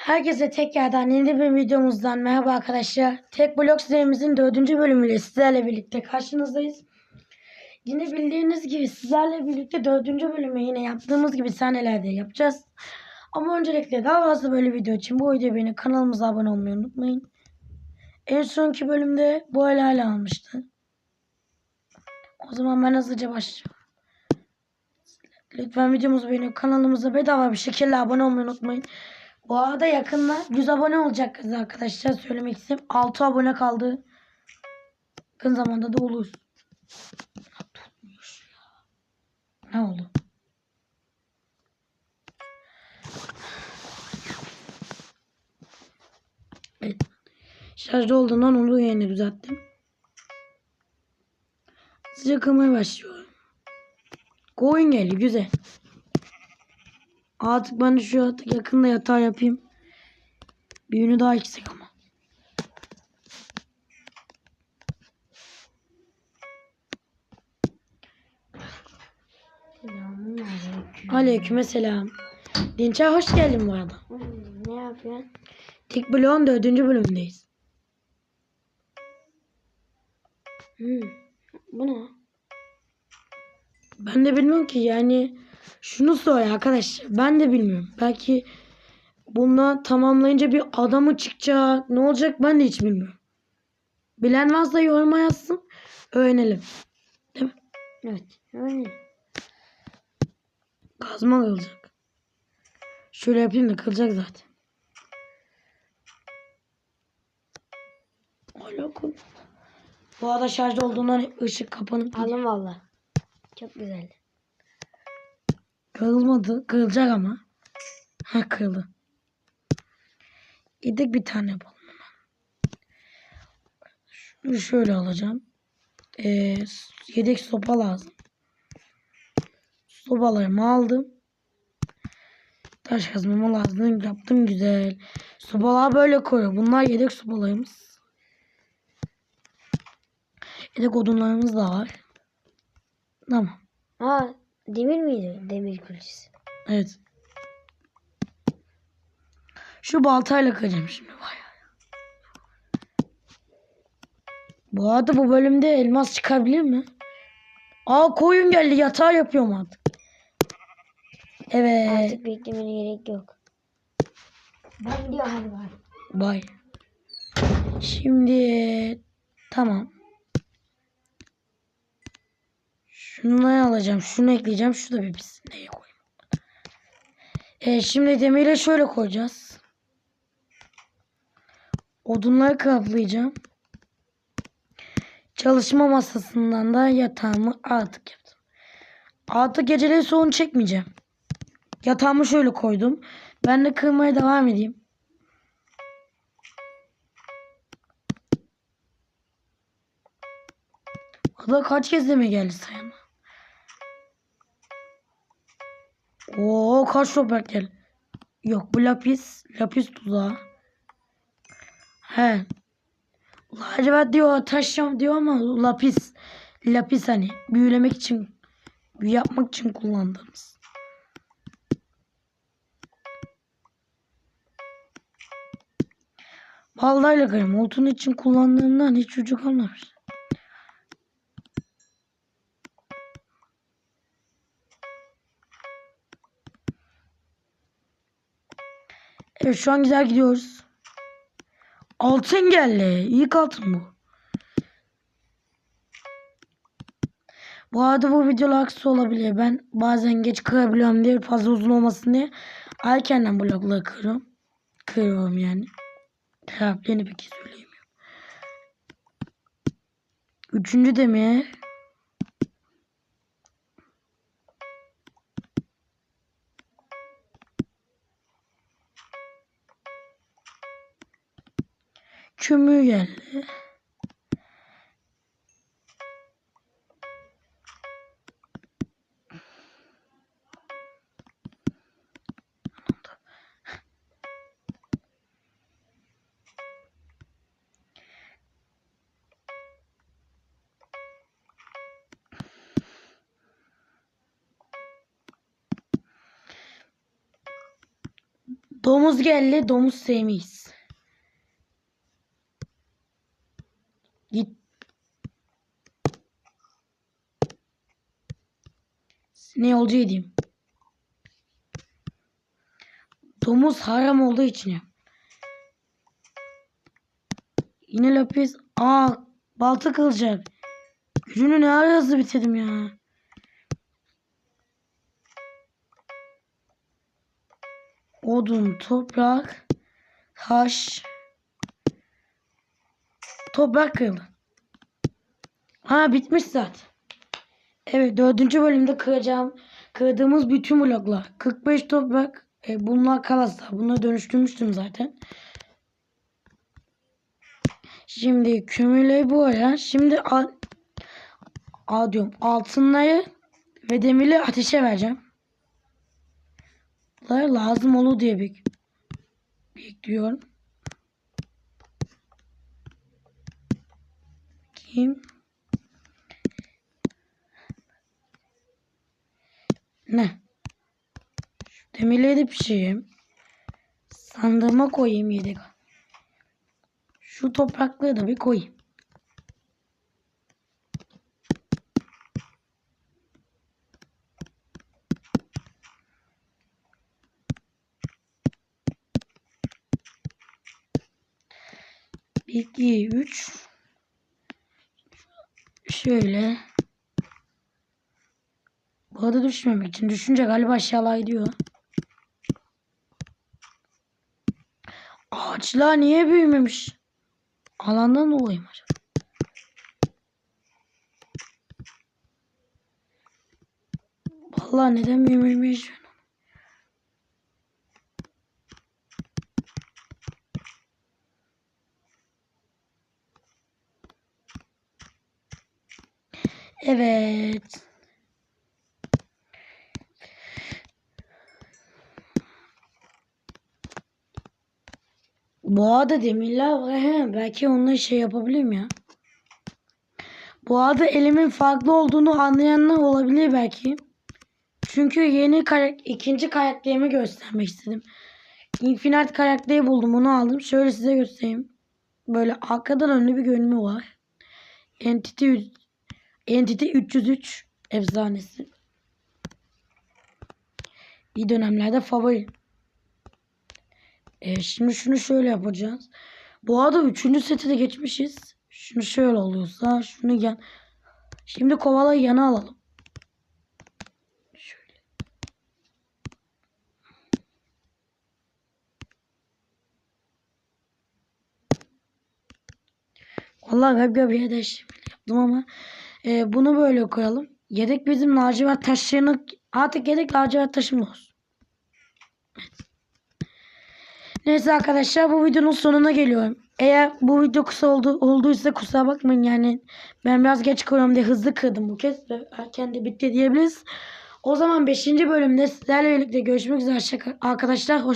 Herkese tekrardan yeni bir videomuzdan merhaba arkadaşlar. Tek blok serimizin dördüncü bölümüyle sizlerle birlikte karşınızdayız. Yine bildiğiniz gibi sizlerle birlikte dördüncü bölümü yine yaptığımız gibi sahnelerde yapacağız. Ama öncelikle daha fazla böyle video için bu videoyu beğenip kanalımıza abone olmayı unutmayın. En sonki bölümde bu el almıştı. O zaman ben hızlıca başlıyorum. Lütfen videomuzu beğenip kanalımıza bedava bir şekilde abone olmayı unutmayın. Bu arada yakında 100 abone olacak kız arkadaşlar. Söylemek istedim. 6 abone kaldı. Yakın zamanda da olur. Ne oldu? Evet. Şarjda olduğundan onu yeni düzelttim. Sıcak kılmaya başlıyorum. Koyun geldi güzel. Artık ben şu artık yakında yatağı yapayım. Bir daha eksik ama. Aleyküm selam. Dinçer hoş geldin bu arada. Ne yapıyorsun? Tek bloğun dördüncü bölümündeyiz. Hmm. Bu ne? Ben de bilmiyorum ki yani şunu sor arkadaşlar. Ben de bilmiyorum. Belki bundan tamamlayınca bir adamı çıkacak. Ne olacak ben de hiç bilmiyorum. Bilen varsa yoruma yazsın. Öğrenelim. Değil mi? Evet. Öyle. Kazma kılacak. Şöyle yapayım da kılacak zaten. Kıl. Bu arada şarjda olduğundan ışık kapanıp. Alın valla. Çok güzel. Kırılmadı. Kırılacak ama. Ha kırıldı. Yedek bir tane yapalım. Şunu şöyle alacağım. Ee, yedek sopa lazım. Sopalarımı aldım. Taş kazmamı lazım. Yaptım güzel. Sopalar böyle koyuyor. Bunlar yedek sopalarımız. Yedek odunlarımız da var. Tamam. Aa demir miydi? Demir külçesi. Evet. Şu baltayla kıracağım şimdi bayağı. Bu arada bu bölümde elmas çıkabilir mi? Aa koyun geldi yatağı yapıyorum artık. Evet. Artık beklemene gerek yok. Ben gidiyorum hadi bay. Bay. Şimdi tamam. Şunu alacağım. Şunu ekleyeceğim. Şu da bir. Neye koyayım? E, şimdi demirle şöyle koyacağız. Odunları kaplayacağım. Çalışma masasından da yatağımı artık yaptım. Artık geceleri sorun çekmeyeceğim. Yatağımı şöyle koydum. Ben de kırmaya devam edeyim. Ada kaç kez deme geldi sayama. Oo kaç toprak. Yok bu lapis. Lapis tuzağı. He. Lacivert diyor taşacağım diyor ama lapis. Lapis hani büyülemek için büyü yapmak için kullandığımız. Baldayla kırım. Oltun için kullandığımdan hiç ucu kalmamış. Evet şu an güzel gidiyoruz. Altın geldi. İlk altın bu. Bu arada bu videolar kısa olabilir. Ben bazen geç kırabiliyorum diye fazla uzun olmasın diye erkenden blokları kırıyorum. Kırıyorum yani. Harflerini peki söyleyemiyorum. Üçüncü demir. Çömüğü geldi. Domuz geldi, domuz sevmeyiz. Git. Ne yolcu edeyim. Domuz haram olduğu için ya. Yine lapis. Aa balta kılacak. Ürünü ne ara hızlı bitirdim ya. Odun, toprak, taş. Toprak kırıldı. Ha bitmiş zaten. Evet dördüncü bölümde kıracağım. Kırdığımız bütün bloklar. 45 toprak. E, bunlar kalaslar. Bunları dönüştürmüştüm zaten. Şimdi kömürleri bu ara. Şimdi al, al diyorum. Altınları ve demirleri ateşe vereceğim. Bunlar lazım olur diye bek bekliyorum. Kim? Ne? Şu demirleri de pişireyim. Sandığıma koyayım yedek. Şu toprakları da bir koyayım. Bir, iki, üç. Şöyle. Bu arada düşmemek için. Düşünce galiba aşağıya gidiyor. Ağaçlar niye büyümemiş? Alandan dolayı mı acaba? Vallahi neden büyümemiş? Evet. Boğada demirler var. He, belki onunla şey yapabilirim ya. Boğada elimin farklı olduğunu anlayanlar olabilir belki. Çünkü yeni karak ikinci karakterimi göstermek istedim. Infinite karakteri buldum. Onu aldım. Şöyle size göstereyim. Böyle arkadan önlü bir görünümü var. Entity, Entity 303 efsanesi. Bir dönemlerde favori. E, şimdi şunu şöyle yapacağız. Bu arada üçüncü seti de geçmişiz. Şunu şöyle oluyorsa şunu yan. Şimdi kovalayı yana alalım. Şöyle. Vallahi galiba bir yerde şey yaptım ama e, bunu böyle koyalım. Yedek bizim lacivert taşlarını artık yedek lacivert taşım olsun. Neyse arkadaşlar bu videonun sonuna geliyorum. Eğer bu video kısa oldu, olduysa kusura bakmayın yani ben biraz geç koyuyorum diye hızlı kırdım bu kez ve erken de bitti diyebiliriz. O zaman 5. bölümde sizlerle birlikte görüşmek üzere arkadaşlar. Hoşça